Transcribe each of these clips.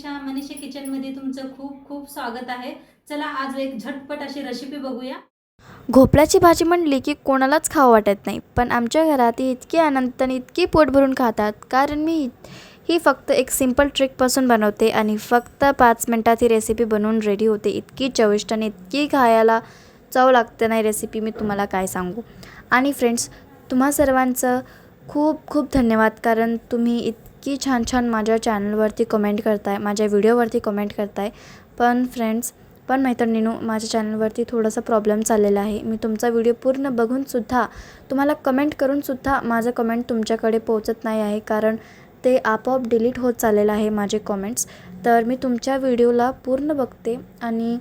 किचनमध्ये तुमचं खूप खूप स्वागत आहे. चला आज एक झटपट अशी रेसिपी बघूया. घोपळ्याची भाजी म्हणली की कोणालाच खावं वाटत नाही पण आमच्या घरात ही इतकी आनंदाने इतकी पोट भरून खातात कारण मी ही फक्त एक सिंपल ट्रिकपासून बनवते आणि फक्त पाच मिनटात ही रेसिपी बनवून रेडी होते. इतकी चविष्ट आणि इतकी खायला चव लागते नाही रेसिपी मी तुम्हाला काय सांगू? आणि फ्रेंड्स तुम्हा सर्वांचं खूप खूप धन्यवाद कारण तुम्ही इत इतकी छान छान माझ्या चॅनलवरती कमेंट करताय माझ्या व्हिडिओवरती कमेंट करताय. पण फ्रेंड्स पण मैत्रिणीनो माझ्या चॅनलवरती थोडासा प्रॉब्लेम चाललेला आहे. मी तुमचा व्हिडिओ पूर्ण बघूनसुद्धा तुम्हाला कमेंट करूनसुद्धा माझं कमेंट तुमच्याकडे पोहोचत नाही आहे. कारण ते आपोआप डिलीट होत चाललेलं आहे माझे कमेंट्स तर मी तुमच्या व्हिडिओला पूर्ण बघते आणि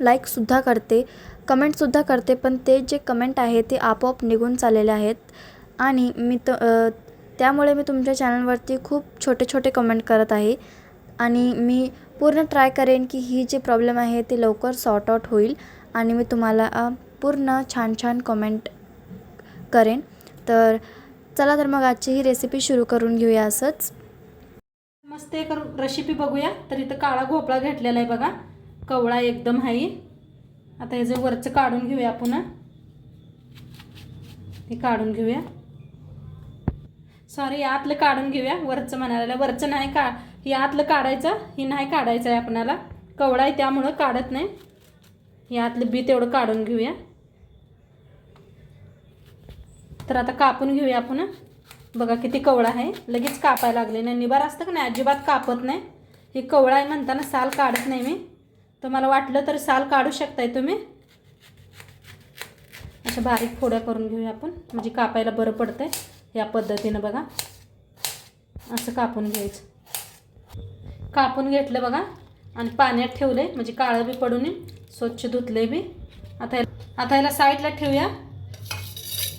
लाईकसुद्धा करते कमेंटसुद्धा करते. पण ते जे कमेंट आहे ते आपोआप निघून चाललेले आहेत. आणि मी त त्यामुळे मी तुमच्या चॅनलवरती खूप छोटे छोटे कमेंट करत आहे. आणि मी पूर्ण ट्राय करेन की ही जी प्रॉब्लेम आहे ती लवकर सॉर्ट आउट होईल. आणि मी तुम्हाला पूर्ण छान छान कमेंट करेन. तर चला तर मग आजची ही रेसिपी सुरू करून घेऊया असंच. मस्त एक रेसिपी बघूया. तर इथं काळा भोपळा घेतलेला आहे बघा. कवळा एकदम हाई. आता ह्याचं वरचं काढून घेऊया पुन्हा हे. काढून घेऊया. सॉरी आतलं काढून घेऊया. वरचं म्हणायला वरचं नाही का हे आतलं काढायचं ही नाही काढायचं आहे आपणाला. कवळा आहे त्यामुळं काढत नाही. हे आतलं बी तेवढं काढून घेऊया. तर आता कापून घेऊया आपण. बघा किती कवळा आहे. लगेच कापायला लागले. नाही निबार असतं का नाही? अजिबात कापत नाही. ही कवळा आहे म्हणताना साल काढत नाही मी. तर मला वाटलं तर साल काढू शकताय तुम्ही. अशा बारीक फोड्या करून घेऊया आपण. म्हणजे कापायला बरं पडतंय. या पद्धतीनं बघा. असं कापून घ्यायचं. कापून घेतलं बघा. आणि पाण्यात ठेवले म्हणजे काळं बी पडून स्वच्छ धुतले बी. आता आता याला साईडला ठेवूया.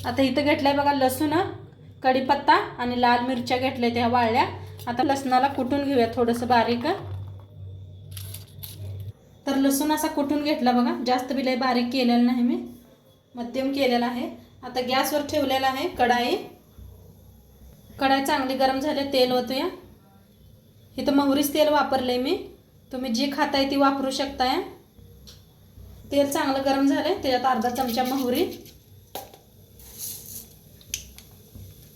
आता इथं घेतलंय बघा लसूण कढीपत्ता आणि लाल मिरच्या घेतल्या त्या वाळल्या. आता लसणाला कुटून घेऊया थोडंसं बारीक. तर लसूण असा कुटून घेतला बघा. जास्त बिलाई बारीक केलेला नाही मी. मध्यम केलेला आहे. आता गॅसवर ठेवलेला आहे कढाई. कढाई चांगली गरम झाले तेल ओतूया. इथं मोहरीच तेल वापरले मी. तुम्ही जी खाताय ती वापरू शकताय. तेल चांगलं गरम झालंय त्याच्यात अर्धा चमचा मोहरी.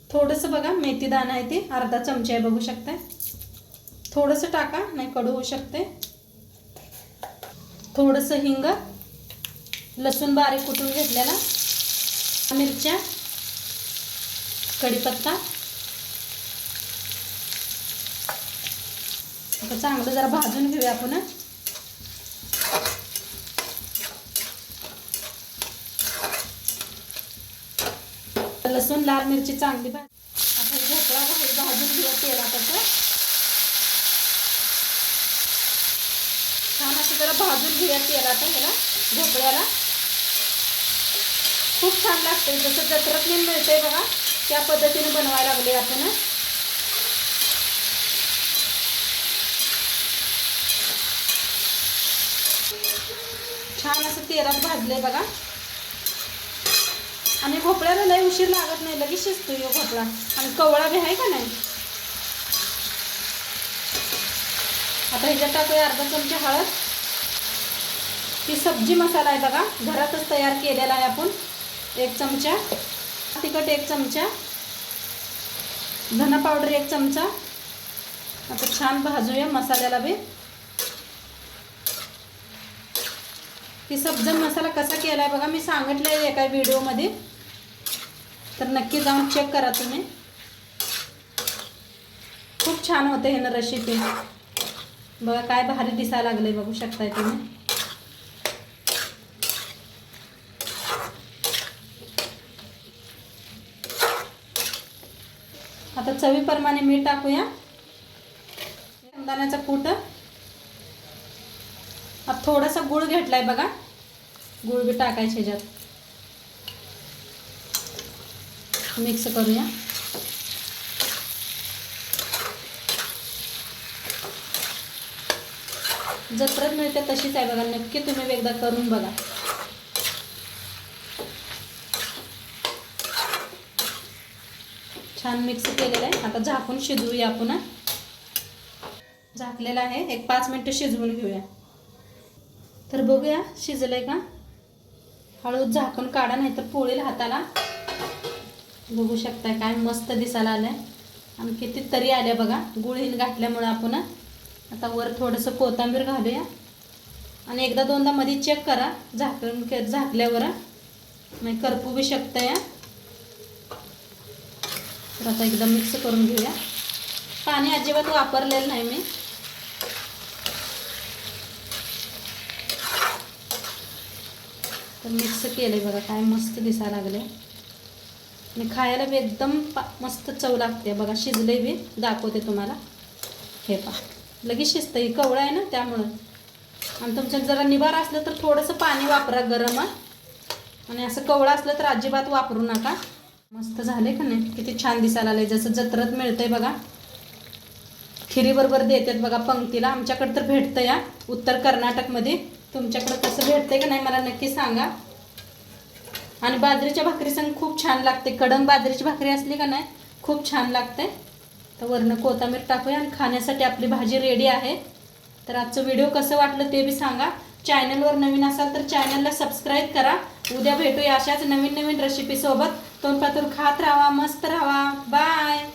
थोडंसं बघा मेथी दाणा आहे ते अर्धा चमचा आहे बघू शकताय. थोडंसं टाका नाही कडू होऊ शकते. थोडंसं हिंग लसूण बारीक कुटून घेतलेला मिरच्या कढीपत्ता. आता चांगलं जरा भाजून घेऊया आपण लसूण लाल मिरची चांगली भाज आता भोपळा भाजी भाजून घेऊया तेला त्याचं छान असं जरा भाजून घेऊया तेलात ह्याला भोपळ्याला. खूप छान लागते जसं जत्रत मिळते बघा त्या पद्धतीने बनवायला लागले आपण छान असं तेलात भाजले बघा. आणि भोपळ्याला लय उशीर लागत नाही लगेच शिजतो यो हो भोपळा. आणि कवळा बी आहे का नाही? आता ह्याच्यात टाकूया अर्धा चमचा हळद. ही सब्जी मसाला आहे बघा घरातच तयार केलेला आहे आपण. एक चमचा. तिखट एक चमचा. धना पावडर एक चमचा. आता छान भाजूया मसाल्याला बी. की सब्ज मसाला कसा केला आहे बघा मी सांगितलं आहे एका व्हिडिओमध्ये. तर नक्की जाऊन चेक करा तुम्ही. खूप छान होते हे ना रेसिपी बघा काय भारी दिसायला लागले बघू शकताय तुम्ही. आता चवीप्रमाणे मीठ टाकूया. शेंगदाण्याचा कूट. आता थोडासा गुळ घेतलाय बघा. गुळ बी टाकायचे ह्याच्यात मिक्स करूया. जत्रत मिळते तशीच आहे बघा. नक्की तुम्ही एकदा करून बघा. छान मिक्स केलेलं आहे. आता झाकून शिजवूया आपण झाकलेलं आहे. एक पाच मिनटं शिजवून घेऊया. तर बघूया शिजलंय का? हळूद झाकून काढा नाही तर पोळील हाताला. बघू शकताय काय मस्त दिसायला आलंय. आणि किती तरी आल्या बघा गुळहीन घातल्यामुळं आपण. आता वर थोडंसं कोथिंबीर घालूया. आणि एकदा दोनदा मध्ये चेक करा झाकून झाकल्यावर. नाही करपू बी शकतं या तर आता एकदा मिक्स करून घेऊया. पाणी अजिबात वापरलेलं नाही मी. तर मिक्स केलं आहे बघा काय मस्त दिसायला लागले आणि खायला बी एकदम पा मस्त चव लागते बघा शिजले बी दाखवते तुम्हाला. हे पा लगेच शिजतं ही कवळं आहे ना त्यामुळं. आणि तुमच्या जरा निवार असलं तर थोडंसं पाणी वापरा गरम आणि असं कवळं असलं तर अजिबात वापरू नका. मस्त झाले का नाही? किती छान दिसायला आलं जसं जत्रत मिळतंय बघा. खिरीबरोबर देतात बघा पंक्तीला आमच्याकडे तर भेटतं या उत्तर कर्नाटकमध्ये. तुमच्याकडं कसं भेटतंय का नाही मला नक्की सांगा. आणि बाजरीच्या भाकरी संग खूप छान लागते. कडम बाजरीची भाकरी असली का नाही खूप छान लागते. तर वरनं कोथांबीर टाकूया आणि खाण्यासाठी आपली भाजी रेडी आहे. तर आजचं व्हिडिओ कसं वाटलं ते बी सांगा. चॅनलवर नवीन असाल तर चॅनलला सबस्क्राईब करा. उद्या भेटूया अशाच नवीन नवीन रेसिपीसोबत तोंडपातूर खात राहा मस्त राहा. बाय